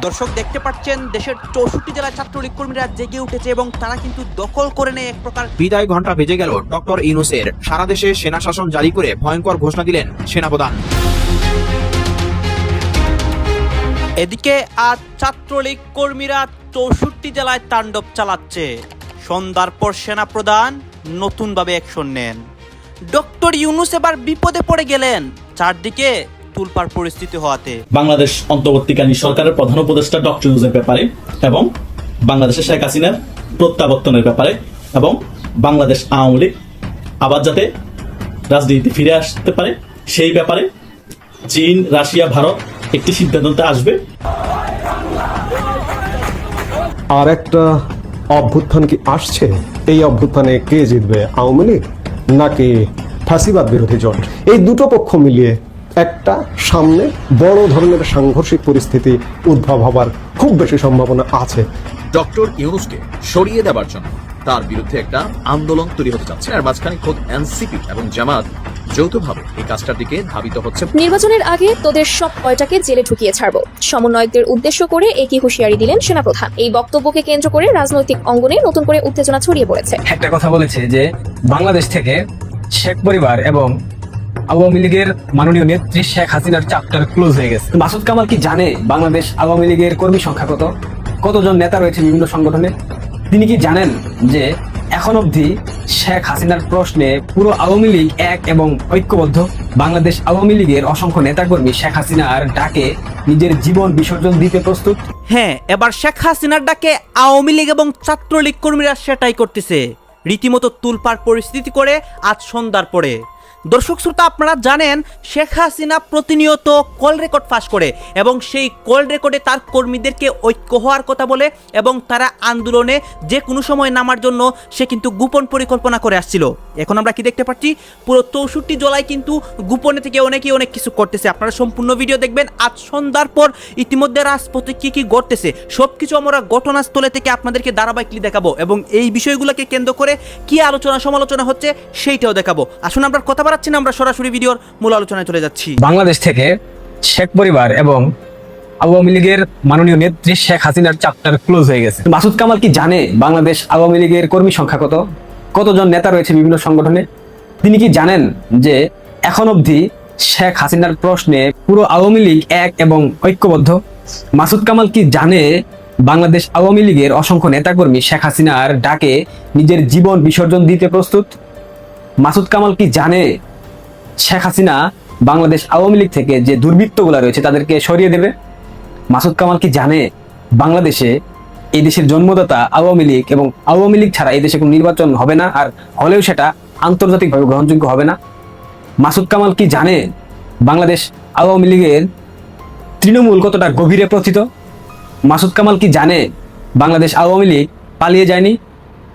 দর্শক দেখতে পাচ্ছেন দেশের চৌষট্টি জেলার ছাত্রলীগ কর্মীরা জেগে উঠেছে এবং তারা কিন্তু দখল করে নেয় এক প্রকার বিদায় ঘণ্টা বেজে গেল। ডক্টর ইউনুসের সারা দেশে সেনা শাসন জারি করে ভয়ঙ্কর ঘোষণা দিলেন সেনাপ্রধান। এদিকে আজ ছাত্রলীগ কর্মীরা চৌষট্টি জেলায় তাণ্ডব চালাচ্ছে। সন্ধ্যার পর সেনাপ্রধান নতুনভাবে অ্যাকশন নেন। ডক্টর ইউনুস এবার বিপদে পড়ে গেলেন। চারদিকে তুলপার পরিস্থিতি হওয়াতে। বাংলাদেশ অন্তর্বর্তীকালীন সরকারের প্রধান উপদেষ্টা ডক্টর ইউনুসের ব্যাপারে এবং বাংলাদেশের শেখ হাসিনার প্রত্যাবর্তনের ব্যাপারে এবং বাংলাদেশ আওয়ামী লীগ আবার যাতে রাজনীতিতে ফিরে আসতে পারে সেই ব্যাপারে চীন রাশিয়া ভারত একটি সিদ্ধান্তে আসবে। আর একটা অভ্যুত্থান কি আসছে? এই অভ্যুত্থানে কে জিতবে আওয়ামী লীগ নাকি ফাঁসিবাদ বিরোধী জোট? এই দুটো পক্ষ মিলিয়ে একটা সামনে বড় ধরনের সাংঘর্ষিক পরিস্থিতি উদ্ভব হবার খুব বেশি সম্ভাবনা আছে। ডক্টর ইউনুসকে সরিয়ে দেওয়ার জন্য তার বিরুদ্ধে একটা আন্দোলন তৈরি হতে যাচ্ছে আর মাঝখানে খোদ এনসিপি এবং জামাত যৌথভাবে এই কাজটার দিকে ধাবিত হচ্ছে। নির্বাচনের আগে তোদের সব কয়টাকে জেলে ঢুকিয়ে ছাড়বো। সমন্বয়কদের উদ্দেশ্য করে একই হুঁশিয়ারি দিলেন সেনাপ্রধান। এই বক্তব্যকে কেন্দ্র করে রাজনৈতিক অঙ্গনে নতুন করে উত্তেজনা ছড়িয়ে পড়েছে। একটা কথা বলেছে যে বাংলাদেশ থেকে শেখ পরিবার এবং আওয়ামী লীগের মাননীয় নেত্রী শেখ হাসিনার চ্যাপ্টার ক্লোজ হয়ে গেছে। মাসুদ কামাল কি জানে বাংলাদেশ আওয়ামী লীগের কর্মী সংখ্যা কত? কতজন নেতা রয়েছে বিভিন্ন সংগঠনে? তিনি কি জানেন যে এখন অবধি শেখ হাসিনার প্রশ্নে পুরো আওয়ামী লীগ এক এবং ঐক্যবদ্ধ? বাংলাদেশ আওয়ামী লীগের অসংখ্য নেতাকর্মী শেখ হাসিনার ডাকে নিজের জীবন বিসর্জন দিতে প্রস্তুত? হ্যাঁ এবার শেখ হাসিনার ডাকে আওয়ামী লীগ এবং ছাত্রলীগ কর্মীরা সেটাই করতেছে। রীতিমতো তুলপার পরিস্থিতি করে আজ সন্ধ্যার পরে। দর্শক শ্রোতা, আপনারা জানেন, শেখ হাসিনা প্রতিনিয়ত কল রেকর্ড ফাঁস করে এবং সেই কল রেকর্ডে তার কর্মীদেরকে ঐক্য হওয়ার কথা বলে এবং তারা আন্দোলনে যে কোনো সময় নামার জন্য সে কিন্তু গোপন পরিকল্পনা করে আসছিল। এখন আমরা কি দেখতে পাচ্ছি? পুরো চৌষট্টি জলায় কিন্তু গোপনে থেকে অনেকেই অনেক কিছু করতেছে। আপনারা সম্পূর্ণ ভিডিও দেখবেন। আজ সন্ধ্যার পর ইতিমধ্যে রাজপথে কি কি ঘটতেছে সব কিছু আমরা ঘটনাস্থলে থেকে আপনাদেরকে ধারাবাহিকলি দেখাবো এবং এই বিষয়গুলোকে কেন্দ্র করে কি আলোচনা সমালোচনা হচ্ছে সেইটাও দেখাবো। আসুন, আমরা কথা বাড়াচ্ছি না, আমরা সরাসরি ভিডিওর মূল আলোচনায় চলে যাচ্ছি। বাংলাদেশ থেকে শেখ পরিবার এবং আওয়ামী লীগের মাননীয় নেত্রী শেখ হাসিনার চ্যাপ্টার ক্লোজ হয়ে গেছে। মাসুদ কামাল কি জানে বাংলাদেশ আওয়ামী লীগের কর্মী সংখ্যা কত? কতজন নেতা রয়েছে বিভিন্ন সংগঠনে? তিনি কি জানেন যে এখন অবধি শেখ হাসিনার প্রশ্নে পুরো আওয়ামী লীগ এক এবং ঐক্যবদ্ধ? মাসুদ কামাল কি জানে বাংলাদেশ আওয়ামী লীগের অসংখ্য নেতাকর্মী শেখ হাসিনার ডাকে নিজের জীবন বিসর্জন দিতে প্রস্তুত? মাসুদ কামাল কি জানে? শেখ হাসিনা বাংলাদেশ আওয়ামী লীগ থেকে যে দুর্বৃত্তগুলো রয়েছে তাদেরকে সরিয়ে দেবে? মাসুদ কামাল কি জানে বাংলাদেশে এই দেশের জন্মদাতা আওয়ামী লীগ এবং আওয়ামী লীগ ছাড়া এই দেশে কোনো নির্বাচন হবে না আর হলেও সেটা আন্তর্জাতিকভাবে গ্রহণযোগ্য হবে না? মাসুদ কামাল কি জানে বাংলাদেশ আওয়ামী লীগের তৃণমূল কতটা গভীরে প্রথিত? মাসুদ কামাল কি জানে বাংলাদেশ আওয়ামী লীগ পালিয়ে যায়নি?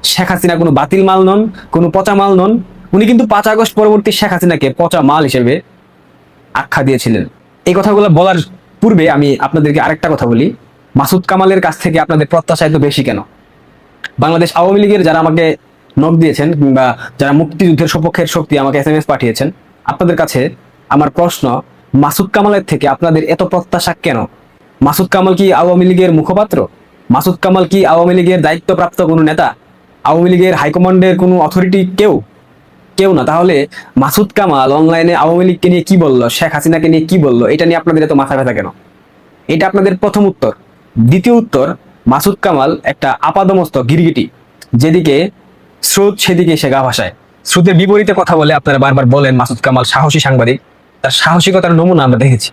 শেখ হাসিনা কোনো বাতিল মাল নন, কোনো পচা মাল নন উনি কিন্তু পাঁচ আগস্ট পরবর্তী শেখ হাসিনাকে পচা মাল হিসেবে আখ্যা দিয়েছিলেন। এই কথাগুলো বলার পূর্বে আমি আপনাদেরকে আরেকটা কথা বলি। মাসুদ কামালের কাছ থেকে আপনাদের প্রত্যাশা এত বেশি কেন? বাংলাদেশ আওয়ামী লীগের যারা আমাকে নক দিয়েছেন কিংবা যারা মুক্তিযুদ্ধের সপক্ষের শক্তি আমাকে এস এম এস পাঠিয়েছেন, আপনাদের কাছে আমার প্রশ্ন, মাসুদ কামালের থেকে আপনাদের এত প্রত্যাশা কেন? মাসুদ কামাল কি আওয়ামী লীগের মুখপাত্র? মাসুদ কামাল কি আওয়ামী লীগের দায়িত্বপ্রাপ্ত কোনো নেতা? আওয়ামী লীগের হাইকমান্ডের কোনো অথরিটি কেউ? কেউ না। তাহলে মাসুদ কামাল অনলাইনে আওয়ামী লীগকে নিয়ে কি বলল? শেখ হাসিনাকে নিয়ে কি বলল? এটা নিয়ে আপনাদের এত মাথা ব্যথা কেন? এটা আপনাদের প্রথম উত্তর। দ্বিতীয় উত্তর, মাসুদ কামাল একটা আপাদমস্ত গিরগিটি, যেদিকে স্রোত সেদিকে সে গা ভাসায়। স্রোতের বিপরীতে কথা বলে আপনারা বারবার বলেন মাসুদ কামাল সাহসী সাংবাদিক। তার সাহসিকতার নমুনা আমরা দেখেছি।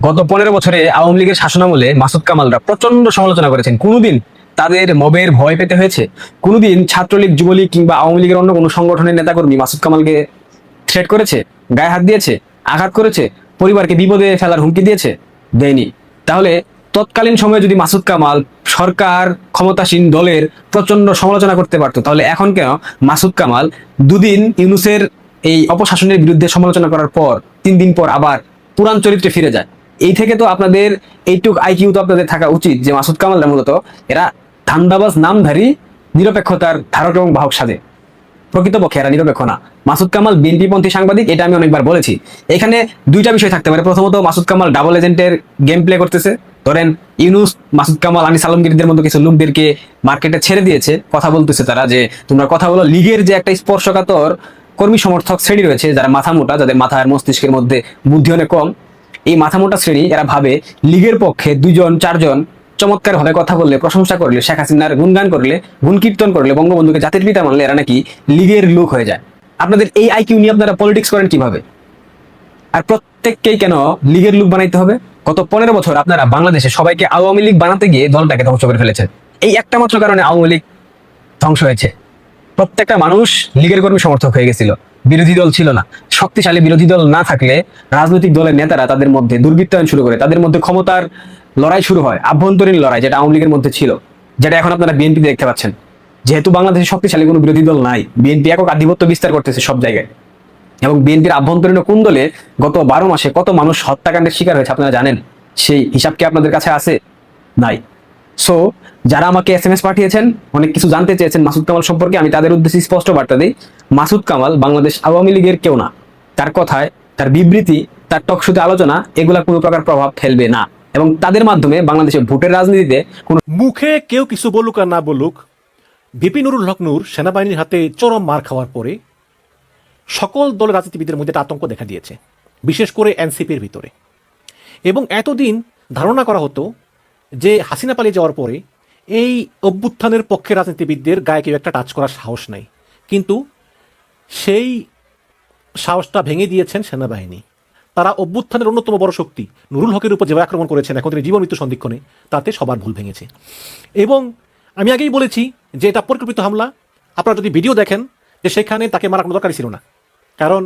গত পনেরো বছরে আওয়ামী লীগের শাসনামলে মাসুদ কামালরা প্রচণ্ড সমালোচনা করেছেন। কোনোদিন তাদের মবের ভয় পেতে হয়েছে? কোনোদিন ছাত্রলীগ, যুবলীগ কিংবা আওয়ামী লীগের অন্য কোনো সংগঠনের নেতাকর্মী মাসুদ কামালকে থ্রেট করেছে? গায়ে হাত দিয়েছে? আঘাত করেছে? পরিবারকে বিপদে ফেলার হুমকি দিয়েছে? দেয়নি। তাহলে তৎকালীন সময়ে যদি মাসুদ কামাল সরকার ক্ষমতাসীন দলের প্রচণ্ড সমালোচনা করতে পারতো, তাহলে এখন কেন মাসুদ কামাল দুদিন ইউনুসের এই অপশাসনের বিরুদ্ধে সমালোচনা করার পর তিন দিন পর আবার পুরান চরিত্রে ফিরে যায়? এই থেকে তো আপনাদের, এইটুক আইকিউ তো আপনাদের থাকা উচিত যে মাসুদ কামালরা মূলত এরা ধান্দাবাজ নামধারী নিরপেক্ষতার ধারক এবং বাহক সাজে। প্রকৃতপক্ষে এরা নিরপেক্ষ না। মাসুদ কামাল, বিএনপিপন্থী সাংবাদিক, এটা আমি অনেকবার বলেছি। এখানে দুইটা বিষয় থাকতে পারে। প্রথমত, মাসুদ কামাল ডাবল এজেন্টের গেম প্লে করতেছে। ধরেন, ইউনুস, মাসুদ কামাল, আনিস আলমগীরদের মতো কিছু লোকদেরকে মার্কেটে ছেড়ে দিয়েছে। কথা বলতেছে তারা যে, তোমরা কথা বলো, লীগের যে একটা স্পর্শকাতর কর্মী সমর্থক শ্রেণি রয়েছে, যারা মাথা মোটা, যাদের মাথা আর মস্তিষ্কের মধ্যে বুদ্ধি অনেক কম, এই মাথা মোটা শ্রেণি, এরা ভাবে লীগের পক্ষে দুজন চারজন চমৎকার ভাবে কথা বললে, প্রশংসা করলে, শেখ হাসিনার গুণগান করলে, গুণকীর্তন করলে বঙ্গবন্ধুকে জাতির পিতা মানলে এরা নাকি লীগের লোক হয়ে যায়। আপনাদের এই আইকিউ নিয়ে আপনারা পলিটিক্স করেন কীভাবে? আর প্রত্যেককেই কেন লীগের লোক বানাইতে হবে? গত পনেরো বছর আপনারা বাংলাদেশে সবাইকে আওয়ামী লীগ বানাতে গিয়ে দলটাকে ধ্বংস করে ফেলেছেন। এই একটা মাত্র কারণে আওয়ামী লীগ ধ্বংস হয়েছে। প্রত্যেকটা মানুষ লীগের কর্মী সমর্থক হয়ে গেছিল। বিরোধী দল ছিল না। শক্তিশালী বিরোধী দল না থাকলে রাজনৈতিক দলের নেতারা তাদের মধ্যে দুর্বৃত্তায়ন শুরু করে, তাদের মধ্যে ক্ষমতার লড়াই শুরু হয়, আভ্যন্তরীণ লড়াই যেটা আওয়ামী লীগের মধ্যে ছিল, যেটা এখন আপনারা বিএনপি দেখতে পাচ্ছেন। যেহেতু বাংলাদেশে শক্তিশালী, কোনো বিরোধী দল নাই বিএনপি একক আধিপত্য বিস্তার করতেছে সব জায়গায়। এবং বিএনপির আভ্যন্তরীণ কুন্দলে গত বারো মাসে কত মানুষ হত্যাকাণ্ডের শিকার হয়েছে আপনারা জানেন? সেই হিসাব কি আপনাদের কাছে আছে? নাই। সো যারা আমাকে এস এম এস পাঠিয়েছেন, অনেক কিছু জানতে চেয়েছেন মাসুদ কামাল সম্পর্কে, আমি তাদের উদ্দেশ্যে স্পষ্ট বার্তা দিই। মাসুদ কামাল বাংলাদেশ আওয়ামী লীগের কেউ না। তার কথায়, তার বিবৃতি, তার টকশুতে আলোচনা এগুলা কোনো প্রকার প্রভাব ফেলবে না। এবং তাদের মাধ্যমে বাংলাদেশে ভোটের রাজনীতিতে কোনো মুখে কেউ কিছু বলুক আর না বলুক, ভিপি নুরুল হক নূর সেনাবাহিনীর হাতে চরম মার খাওয়ার পরে সকল দলের রাজনীতিবিদের মধ্যে আতঙ্ক দেখা দিয়েছে, বিশেষ করে এনসিপির ভিতরে। এবং এতদিন ধারণা করা হতো যে হাসিনা পালিয়ে যাওয়ার পরে এই অভ্যুত্থানের পক্ষে রাজনীতিবিদদের গায়ে কেউ একটা টাচ করার সাহস নাই। কিন্তু সেই সাহসটা ভেঙে দিয়েছেন সেনাবাহিনী। তারা অভ্যুত্থানের অন্যতম বড় শক্তি। নুরুল হকের উপর যেভাবে আক্রমণ করেছেন, এখন তিনি জীবন মৃত্যু সন্ধিক্ষণে, তাতে সবার ভুল ভেঙেছে। এবং আমি আগেই বলেছি যে এটা পরিকল্পিত হামলা। আপনারা যদি ভিডিও দেখেন যে সেখানে তাকে মারার কোনো দরকারই ছিল না। কারণ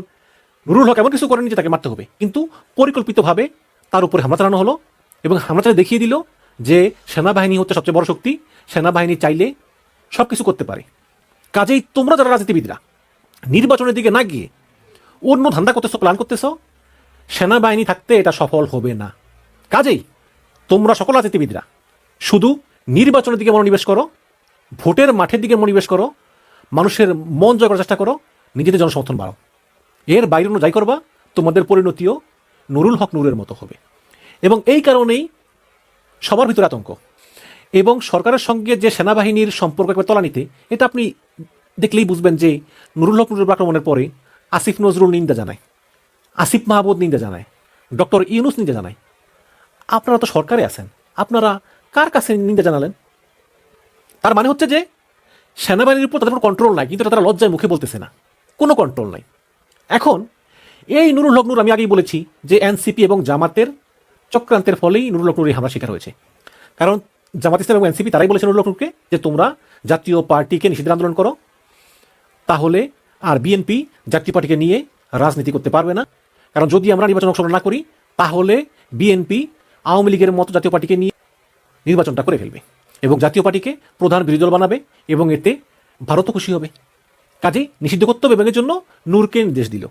নুরুল হক এমন কিছু করেনি যে তাকে মারতে হবে। কিন্তু পরিকল্পিতভাবে তার উপরে হামলা চালানো হলো এবং হামলা চালিয়ে দেখিয়ে দিল যে সেনাবাহিনী হচ্ছে সবচেয়ে বড় শক্তি। সেনাবাহিনী চাইলে সব কিছু করতে পারে। কাজেই তোমরা যারা রাজনীতিবিদরা, নির্বাচনের দিকে না গিয়ে অন্য ধান্দা করতেছ, প্ল্যান করতেছ সেনাবাহিনী থাকতে এটা সফল হবে না। কাজেই তোমরা সকল রাজনীতিবিদরা, শুধু নির্বাচনের দিকে মনোনিবেশ করো, ভোটের মাঠের দিকে মনোনিবেশ করো, মানুষের মন জয় করার চেষ্টা করো, নিজেদের জনসমর্থন বাড়াও। এর বাইরে অন্য যাই করবা, তোমাদের পরিণতিও নুরুল হক নুরের মতো হবে। এবং এই কারণেই সবার ভিতরে আতঙ্ক। এবং সরকারের সঙ্গে যে সেনাবাহিনীর সম্পর্ক একবার তলানিতে, এটা আপনি দেখলেই বুঝবেন যে নুরুল হক নুরুল আক্রমণের পরে আসিফ নজরুল নিন্দা জানায়। আসিফ মাহমুদ নিন্দা জানায়, ডক্টর ইউনুস নিন্দা জানায়। আপনারা তো সরকারে আছেন, আপনারা কার কাছে নিন্দা জানালেন? তার মানে হচ্ছে যে সেনাবাহিনীর উপর তাদের কোনো কন্ট্রোল নাই, কিন্তু তারা লজ্জায় মুখে বলতেছে না। কোনো কন্ট্রোল নাই। এখন এই নুরুল হক নূর, আমি আগেই বলেছি যে এনসিপি এবং জামাতের চক্রান্তের ফলেই নুরুল হক এই হামলা শিকার হয়েছে। কারণ জামাত ইসলাম এবং এনসিপি, তারাই বলেছে নুরুল হক যে তোমরা জাতীয় পার্টিকে নিষিদ্ধের আন্দোলন করো, তাহলে আর বিএনপি জাতীয় পার্টিকে নিয়ে রাজনীতি করতে পারবে না। কারণ যদি আমরা নির্বাচন অংশগ্রহণ না করি, তাহলে বিএনপি আওয়ামী লীগের মতো জাতীয় পার্টিকে নিয়ে নির্বাচনটা করে ফেলবে এবং জাতীয় পার্টিকে প্রধান বিরোধী দল বানাবে এবং এতে ভারতও খুশি হবে। কাজে নিষিদ্ধ করতে হবে এবং এর জন্য নূরকে নির্দেশ দিল।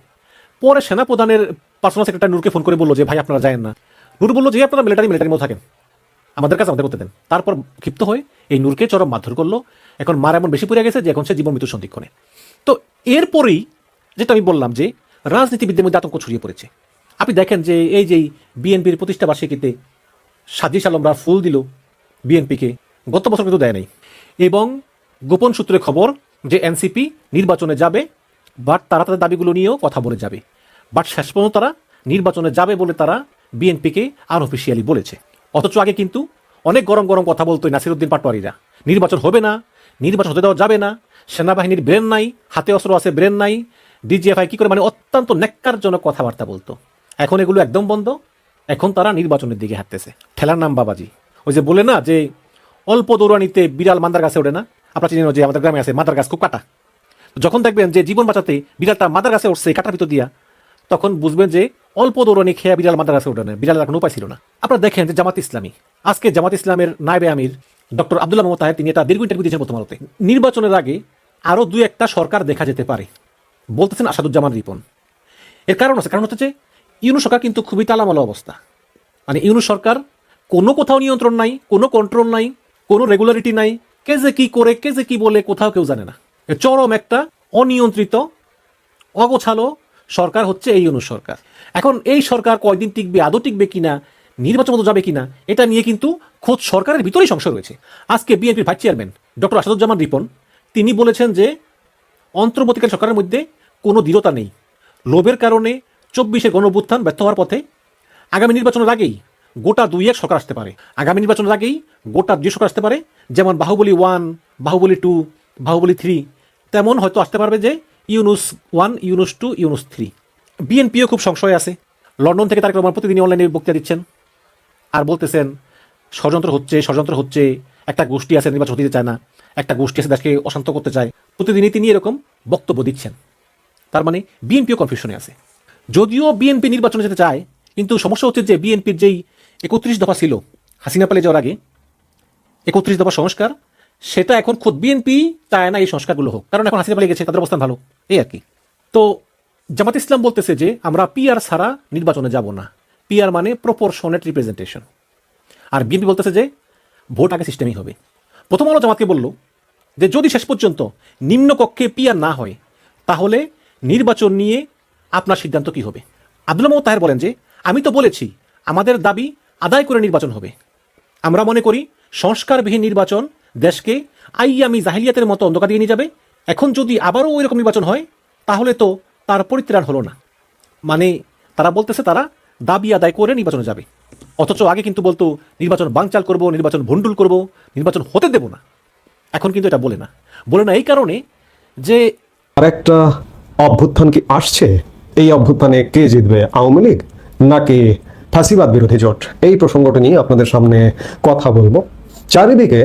পরে সেনাপ্রধানের পার্সোনাল সেক্রেটারি নূরকে ফোন করে বলল যে, ভাই, আপনারা যায় না। নূর বলল যে, আপনারা মিলিটারি মিলিটারির মতো থাকেন। আমাদের কাছে আমাদের করতে দেন। তারপর ক্ষিপ্ত হয়ে এই নূরকে চরম মারধর করল। এখন মার এমন বেশি পড়ে গেছে যে, এখন সে জীবন মৃত্যু সন্ধিক্ষণে। তো এরপরেই যেটা আমি বললাম যে রাজনীতিবিদদের মধ্যে আতঙ্ক ছড়িয়ে পড়েছে। আপনি দেখেন যে এই যে বিএনপির প্রতিষ্ঠা বার্ষিকীতে সাজিস আলমরা ফুল দিল বিএনপিকে, গত বছর কিন্তু দেয় নাই। এবং গোপন সূত্রে খবর যে এনসিপি নির্বাচনে যাবে, বাট তারা তাদের দাবিগুলো নিয়েও কথা বলে যাবে। বাট শেষ পর্যন্ত তারা নির্বাচনে যাবে বলে তারা বিএনপিকে আনঅফিসিয়ালি বলেছে। অথচ আগে কিন্তু অনেক গরম গরম কথা বলতো নাসিরুদ্দিন পাটোয়ারিরা। নির্বাচন হবে না, নির্বাচন হতে দেওয়া যাবে না, সেনাবাহিনীর ব্রেন নাই, হাতে অস্ত্র আছে, ব্রেন নাই ডিজিএফআই কি করে মানে অত্যন্ত ন্যাক্কারজনক কথাবার্তা বলতো। এখন এগুলো একদম বন্ধ। এখন তারা নির্বাচনের দিকে হাঁটতেছে। ঠেলার নাম বাবাজি। ওই যে বলে না যে অল্প দৌড়ানিতে বিড়াল মান্দার গাছে ওঠে না? আপনার চিনেন যে আমাদের গ্রামে আছে, মাদার গাছ, খুব কাটা। যখন দেখবেন যে জীবন বাঁচাতে বিড়ালটা মাদার গাছে উঠছে, কাটার ভিতর দিয়া, তখন বুঝবেন যে অল্প দৌড়ানি খেয়ে বিড়াল মাদার গাছে ওঠে না। বিড়ালের কোনো উপায় ছিল না। আপনারা দেখেন যে জামাত ইসলামী, আজকে জামাত ইসলামের নায়বে আমির ডক্টর আব্দুল্লাহ মোহাম্মদ তাহের তিনি এটা দীর্ঘ ইন্টারভিউ দিয়েছেন প্রথম আলোতে নির্বাচনের আগে আরও দু একটা সরকার দেখা যেতে পারে। বলতেছেন আসাদুজ্জামান রিপন। এর কারণ আছে, কারণ হচ্ছে যে ইউনু সরকার কিন্তু খুবই তালামালা অবস্থা। মানে ইউনু সরকার কোনো কোথাও নিয়ন্ত্রণ নাই, কোনো কন্ট্রোল নাই, কোনো রেগুলারিটি নাই, কে যে কি করে, কে যে কি বলে কোথাও কেউ জানে না। চরম একটা অনিয়ন্ত্রিত, অগোছালো সরকার হচ্ছে এই ইউনু সরকার। এখন এই সরকার কয়দিন টিকবে, আদৌ টিকবে কিনা, নির্বাচন মতো যাবে কিনা, এটা নিয়ে কিন্তু খোদ সরকারের ভিতরেই সংশয় রয়েছে। আজকে বিএনপির vice chairman doctor Asaduzzaman Ripon, তিনি বলেছেন যে অন্তর্বর্তীকালীন সরকারের মধ্যে কোনো দৃঢ়তা নেই। লোভের কারণে চব্বিশের গণভ্যুত্থান ব্যর্থ হওয়ার পথে আগামী নির্বাচনের আগেই গোটা দুই এক সরকার আসতে পারে। আগামী নির্বাচনের আগেই গোটা দুই সরকার আসতে পারে, যেমন Baahubali one, Baahubali two, Baahubali three. তেমন হয়তো আসতে পারবে যে Yunus one, Yunus two, Yunus three. বিএনপিও খুব সংশয় আছে। লন্ডন থেকে তারেক রহমান প্রতিদিনই অনলাইনে বক্তৃতা দিচ্ছেন আর বলতেছেন, ষড়যন্ত্র হচ্ছে ষড়যন্ত্র হচ্ছে, একটা গোষ্ঠী আছে নির্বাচন হতে চায় না, একটা গোষ্ঠী আছে দেশকে অশান্ত করতে চায়। প্রতিদিনই তিনি এরকম বক্তব্য দিচ্ছেন। তার মানে বিএনপিও কনফিউশনে আছে। যদিও বিএনপি নির্বাচনে যেতে চায়, কিন্তু সমস্যা হচ্ছে যে বিএনপির যেই একত্রিশ দফা ছিল হাসিনা পালে যাওয়ার আগে, একত্রিশ দফা সংস্কার, সেটা এখন খোদ বিএনপি চায় না এই সংস্কারগুলো হোক। কারণ এখন হাসিনা পালিয়ে গেছে, তাদের অবস্থান ভালো। এই আর কি। তো জামাত ইসলাম বলতেছে যে, আমরা পিআর ছাড়া নির্বাচনে যাব না। পিআর মানে প্রপোর্শনেট রিপ্রেজেন্টেশন আর বিএনপি বলতেছে যে, ভোট আগে সিস্টেমই হবে। প্রথম আলো জামাতকে বলল যে, যদি শেষ পর্যন্ত নিম্নকক্ষে পিআর না হয়, তাহলে নির্বাচন নিয়ে আপনার সিদ্ধান্ত কি হবে? আব্দুল মোহাম্মদ তাহের বলেন যে, আমি তো বলেছি, আমাদের দাবি আদায় করে নির্বাচন হবে। আমরা মনে করি, সংস্কারবিহীন নির্বাচন দেশকে আইয়ামি জাহিলিয়াতের মতো অন্ধকার দিয়ে নিয়ে যাবে। এখন যদি আবারও ওই রকম নির্বাচন হয়, তাহলে তো তার পরিত্রাণ হলো না। মানে তারা বলতেছে তারা দাবি আদায় করে নির্বাচনে যাবে। অথচ আগে কিন্তু বলতো, নির্বাচন বাংচাল করব, নির্বাচন ভণ্ডুল করব, নির্বাচন হতে দেব না। এখন কিন্তু এটা বলে না। বলে না এই কারণে যে আর একটা অভ্যুত্থান কি আসছে? এই অভ্যুত্থানে কে জিতবে? আওয়ামী লীগ নাকি ফাঁসিবাদ বিরোধী জোট? এই প্রসঙ্গটা নিয়ে আপনাদের সামনে কথা বলব। চারিদিকে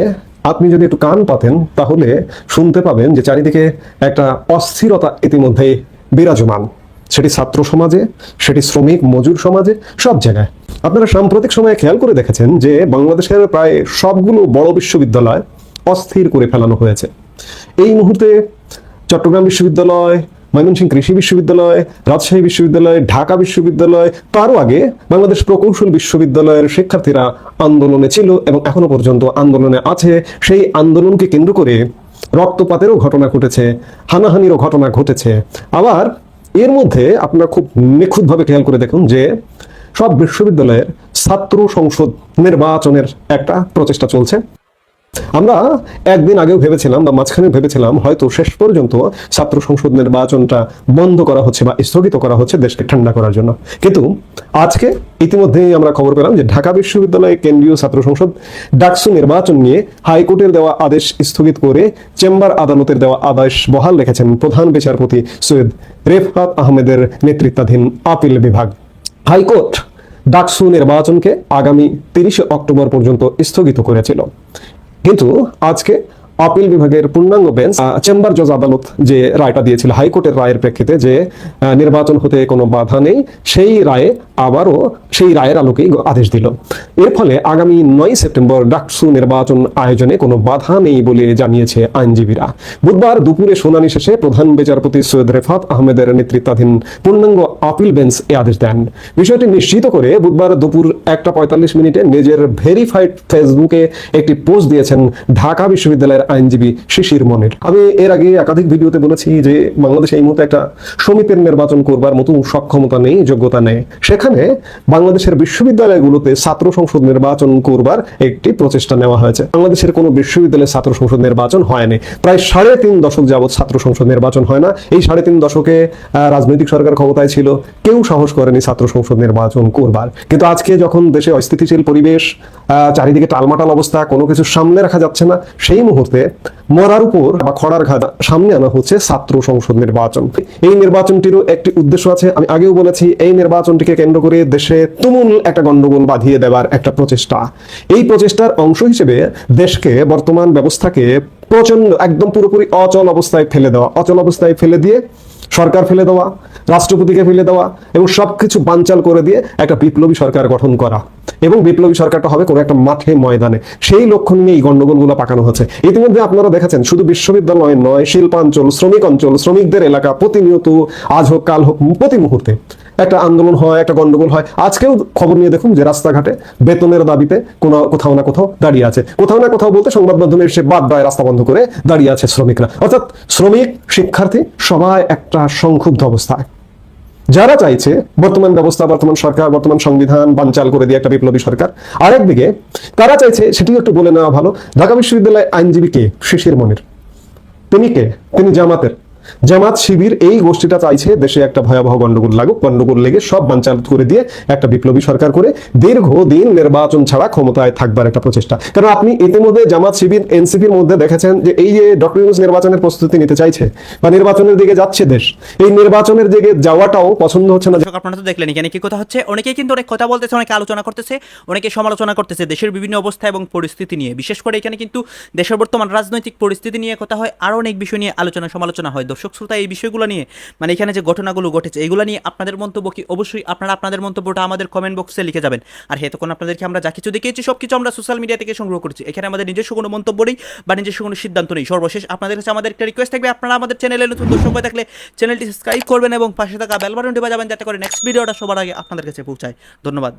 আপনি যদি একটু কান পাতেন, তাহলে শুনতে পাবেন যে চারিদিকে একটা অস্থিরতা ইতিমধ্যেই বিরাজমান। সেটি ছাত্র সমাজে, সেটি শ্রমিক, মজুর সমাজে, সব জায়গায়। আপনারা সাম্প্রতিক সময়ে খেয়াল করে দেখেছেন যে বাংলাদেশের প্রায় সবগুলো বড় বিশ্ববিদ্যালয় অস্থির করে ফেলানো হয়েছে। এই মুহূর্তে চট্টগ্রাম বিশ্ববিদ্যালয় ময়মনসিংহ কৃষি বিশ্ববিদ্যালয়, রাজশাহী বিশ্ববিদ্যালয়, ঢাকা বিশ্ববিদ্যালয়, তারও আগে বাংলাদেশ প্রকৌশল বিশ্ববিদ্যালয়ের শিক্ষার্থীরা আন্দোলনে ছিল এবং এখনও পর্যন্ত আন্দোলনে আছে। সেই আন্দোলনকে কেন্দ্র করে রক্তপাতেরও ঘটনা ঘটেছে, হানাহানিরও ঘটনা ঘটেছে। আবার এর মধ্যে আপনারা খুব নিখুঁতভাবে খেয়াল করে দেখুন যে সব বিশ্ববিদ্যালয়ের ছাত্র সংসদ নির্বাচনের একটা প্রচেষ্টা চলছে। আমরা একদিন আগেও ভেবেছিলাম বা মাঝখানে ভেবেছিলাম হয়তো শেষ পর্যন্ত ছাত্র সংসদ নির্বাচনটা বন্ধ করা হচ্ছে বা স্থগিত করা হচ্ছে দেশকে ঠান্ডা করার জন্য। কিন্তু আজকে ইতিমধ্যেই আমরা খবর পেলাম যে ঢাকা বিশ্ববিদ্যালয় কেন্দ্রীয় ছাত্র সংসদ ডাকসু নির্বাচন নিয়ে হাইকোর্টের দেওয়া আদেশ স্থগিত করে চেম্বার আদালতের দেওয়া আদেশ বহাল রেখেছেন প্রধান বিচারপতি সৈয়দ রেফাত আহমেদের নেতৃত্বাধীন আপিল বিভাগ। হাইকোর্ট ডাকসু নির্বাচনকে আগামী তিরিশে অক্টোবর পর্যন্ত স্থগিত করেছিল। কিন্তু আজকে আপিল বিভাগের পূর্ণাঙ্গ বেঞ্চ চেম্বার জজ আদালত যে রায়টা দিয়েছিল, হাইকোর্টের রায়ের প্রেক্ষিতে যে নির্বাচন হতে কোনো বাধা নেই, সেই রায়ে আবারও সেই রায়ের আলোকেই আদেশ দিল। এর ফলে আগামী নয় সেপ্টেম্বর ডাকসু নির্বাচন আয়োজনে কোনো বাধা নেই বলে জানিয়েছে আইনজীবীরা। বুধবার দুপুরে শুনানি শেষে প্রধান বিচারপতি সৈয়দ রেফাত আহমেদের নেতৃত্বাধীন পূর্ণাঙ্গ আপিল বেঞ্চ এ আদেশ দেন। বিষয়টি নিশ্চিত করে বুধবার দুপুর একটা পঁয়তাল্লিশ মিনিটে নিজের ভেরিফাইড ফেসবুকে একটি পোস্ট দিয়েছেন ঢাকা বিশ্ববিদ্যালয়ের আইনজীবী শিশির মনির। আমি এর আগে একাধিক ভিডিওতে বলেছি যে বাংলাদেশে এই মুহূর্তে একটা সমিতির নির্বাচন করবার মতো সক্ষমতা নেই, যোগ্যতা নেই। সেখানে বাংলাদেশের বিশ্ববিদ্যালয়গুলোতে ছাত্র সংসদ নির্বাচন করবার একটি প্রচেষ্টা নেওয়া হয়েছে। বাংলাদেশের কোনো বিশ্ববিদ্যালয়ে ছাত্র সংসদ নির্বাচন হয়নি। প্রায় সাড়ে তিন দশক যাবৎ ছাত্র সংসদ নির্বাচন হয় না। এই সাড়ে তিন দশকে রাজনৈতিক সরকার ক্ষমতায় ছিল, কেউ সাহস করেনি ছাত্র সংসদ নির্বাচন করবার। কিন্তু আজকে যখন দেশে অস্থিতিশীল পরিবেশ চারিদিকে টালমাটাল অবস্থা, কোনো কিছু সামনে রাখা যাচ্ছে না, সেই মুহূর্তে মরার উপর বা খড়ার ঘাট সামনে আনা হচ্ছে ছাত্র সংসদ নির্বাচন। এই নির্বাচনটিরও একটি উদ্দেশ্য আছে, আমি আগেও বলেছি, এই নির্বাচনটিকে কেন্দ্র করে দেশে তুমুল একটা গণ্ডগোল বাঁধিয়ে দেবার একটা প্রচেষ্টা। এই প্রচেষ্টার অংশ হিসেবে দেশকে বর্তমান ব্যবস্থাকে প্রচণ্ড একদম পুরোপুরি অচল অবস্থায় ফেলে দেওয়া, অচল অবস্থায় ফেলে দিয়ে সরকার ফেলে দেওয়া, রাষ্ট্রপতিকে ফেলে দেওয়া এবং সবকিছু বানচাল করে দিয়ে একটা বিপ্লবী সরকার গঠন করা। এবং বিপ্লবী সরকারটা হবে কোনো একটা মাঠে, ময়দানে। সেই লক্ষ্য নিয়ে এই গণ্ডগোলগুলো পাকানো হচ্ছে। ইতিমধ্যে আপনারা দেখেছেন, শুধু বিশ্ববিদ্যালয় নয়, শিল্পাঞ্চল, শ্রমিক অঞ্চল, শ্রমিকদের এলাকা, প্রতিনিয়ত আজ হোক, কাল হোক, প্রতি মুহূর্তে। একটা আন্দোলন হয়, একটা গন্ডগোল হয়। আজকেও খবর নিয়ে দেখুন যে রাস্তাঘাটে বেতনের দাবিতে কোনো কোথাও না কোথাও দাঁড়িয়ে আছে। কোথাও না কোথাও বলতে সংবাদ মাধ্যমে এসে বাদ দেয়, রাস্তা বন্ধ করে দাঁড়িয়ে আছে শ্রমিকরা। অর্থাৎ শ্রমিক, শিক্ষার্থী সবাই একটা সংক্ষুব্ধ অবস্থায় যারা চাইছে বর্তমান ব্যবস্থা, বর্তমান সরকার, বর্তমান সংবিধান বানচাল করে দিয়ে একটা বিপ্লবী সরকার। আরেকদিকে তারা চাইছে, সেটিও একটু বলে নেওয়া ভালো, ঢাকা বিশ্ববিদ্যালয় আইনজীবী কে? শিশির মনির। তিনি কে? তিনি জামাতের। জামাত শিবির এই গোষ্ঠীটা চাইছে দেশে একটা ভয়াবহ গন্ডগোল লাগুক, গন্ডগোল লেগে সব বানচাল করে দিয়ে একটা বিপ্লবী সরকার করে দীর্ঘদিন নির্বাচন ছাড়া ক্ষমতায় থাকবার একটা প্রচেষ্টা। কারণ আপনি ইতিমধ্যে জামাত শিবির, এনসিপির মধ্যে দেখেছেন যে এই যে ডক্টর ইউনুস নির্বাচনের প্রস্তুতি নিতে চাইছে বা নির্বাচনের দিকে যাচ্ছে দেশ, এই নির্বাচনের দিকে যাওয়াটাও পছন্দ হচ্ছে না। আপনারা তো দেখলেন এখানে কি কথা হচ্ছে। অনেকেই কিন্তু অনেক কথা বলতেছে, অনেকে আলোচনা করতেছে, অনেকে সমালোচনা করতেছে দেশের বিভিন্ন অবস্থা এবং পরিস্থিতি নিয়ে। বিশেষ করে এখানে কিন্তু দেশের বর্তমান রাজনৈতিক পরিস্থিতি নিয়ে কথা হয়, আরও অনেক বিষয় নিয়ে আলোচনা সমালোচনা হয় দর্শক শ্রোতা, এই বিষয়গুলো নিয়ে মানে এখানে যে ঘটনাগুলো ঘটেছে, এগুলো নিয়ে আপনাদের মন্তব্য কি? অবশ্যই আপনারা আপনাদের মন্তব্যটা আমাদের কমেন্ট বক্সে লিখে যাবেন। আর তখন আপনাদেরকে আমরা যা কিছু দেখিয়েছি সব কিছু আমরা সোশ্যাল মিডিয়া থেকে সংগ্রহ করেছি। এখানে আমাদের নিজস্ব কোনো মন্তব্য নেই বা নিজস্ব কোনো সিদ্ধান্ত নেই। সর্বশেষ আপনাদের কাছে আমাদের একটা রিকোয়েস্ট থাকবে, আপনারা আমাদের চ্যানেলে নতুন দর্শক হয়ে থাকলে চ্যানেলটি সাবস্ক্রাইব করবেন এবং পাশে থাকা বেল বাটনটি বাজাবেন, যাতে করে নেক্সট ভিডিওটা সবার আগে আপনাদের কাছে পৌঁছায়। ধন্যবাদ।